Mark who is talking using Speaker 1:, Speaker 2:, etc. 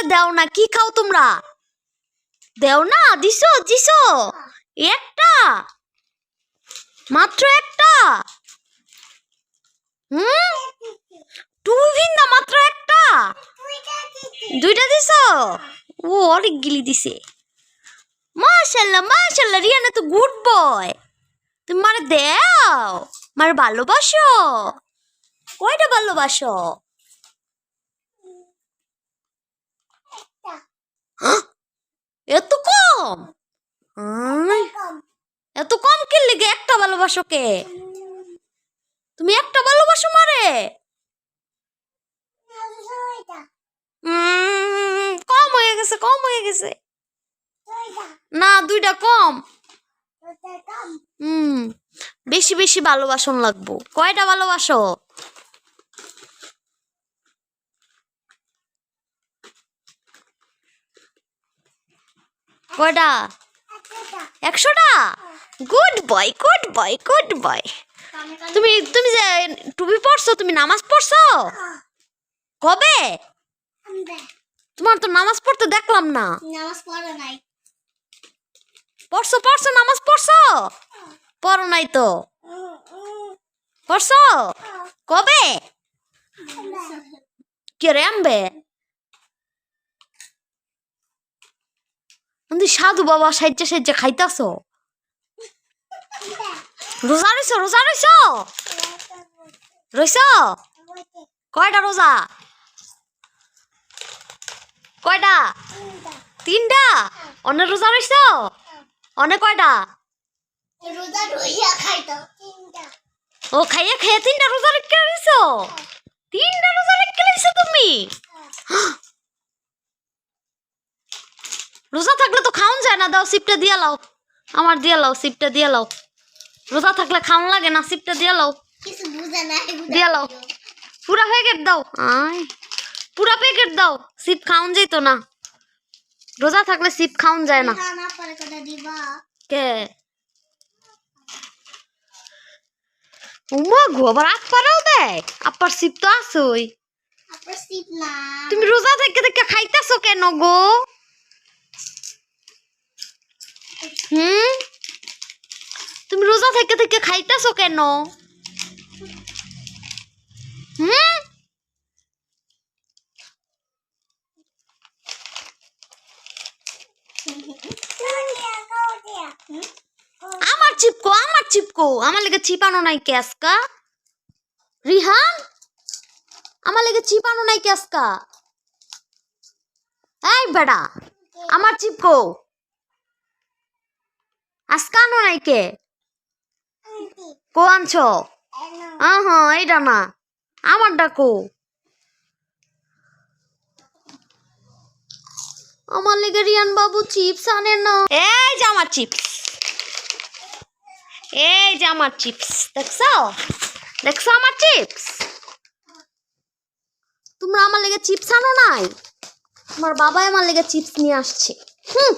Speaker 1: আমারে দাও না, কি খাও তোমরা? দেও না, দিছো দিছো। একটা, মাত্র একটা। হুম? তুমি ভিন্দা, মাত্র একটা? দুইটা দিছো? ও, অনেক গিলি দিছে। মাশাল্লাহ মাশাল্লাহ, রিয়ানা তো গুড বয়। তুমি মারে দেও, মারে ভালোবাসো। কয়টা ভালোবাসো হাহ? এত কম? এত কম কি লেগে একটা ভালোবাসো কে তুমি একটা ভালোবাসো মারে? কম হয়ে গেছে কম হয়ে গেছে। না দুইটা কম। হুম বেশি বেশি ভালোবাসন লাগবো। কয়টা ভালোবাসো? কয়টা একশোটা? Good boy good boy good boy. তুমি তুমি যে টুপি পড়ছো তুমি নামাজ পড়ছো? কবে? তোমার তো নামাজ পড়তে দেখলাম না।
Speaker 2: নামাজ পড়া নাই
Speaker 1: পড়ছো পড়ছো নামাজ পড়ছো? পড়ো নাই তো। পড়ছো? কবে? কে রে আনবে? তুমি সাধু বাবা সাহায্য সাহায্য খাইতাছো? রোজা রইছো রোজা রইছো? রইছো? কয়টা রোজা? কয়টা? তিনটা? অনেক রোজা রইছো? অনেক কয়টা? ও খাইয়ে খাইয়ে তিনটা রোজা রেখে রইছো তিনটা রোজা রেখে রইছো তুমি? রোজা থাকলে তো খাওন যায় না দাও সিপটা দিয়ে লাও। আমার দিয়ে লাও সিপটা দিয়া লাও। রোজা থাকলে খাওন লাগে না সিপটা দিয়ে লাও।
Speaker 2: কিছু বুঝে নাই
Speaker 1: দিয়া লাও। পুরা প্যাকেট দাও। আয়। পুরা প্যাকেট দাও। সিপ খাওন যাইতো না। রোজা থাকলে সিপ খাওন যায় না। কে? উমা গো আবার আগ পারাও দেয়? আপার সিপ তো আসই তুমি রোজা থেকে থেকে খাইতেছো কেন গো? হুম? তুমি রোজা থেকে থেকে খাইতেছো কেন? হুম? আমার চিপকো আমার চিপকো। আমার লেগে চিপানো নাই কেসকা রিহান? আমার লেগে চিপানো নাই কেসকা এই বেড়া, আমার চিপকো। আজকানো নাই কে? কো আনছো? আহ এইটা না। আমার ডাকো আমার লেগে রিয়ান বাবু চিপস আনে না। এই যে আমার চিপস। এই যে আমার চিপস। দেখছ? দেখছ আমার চিপস? তোমরা আমার লেগে চিপস আনো নাই? তোমার বাবাই আমার লেগে চিপস নিয়ে আসছে। হুম।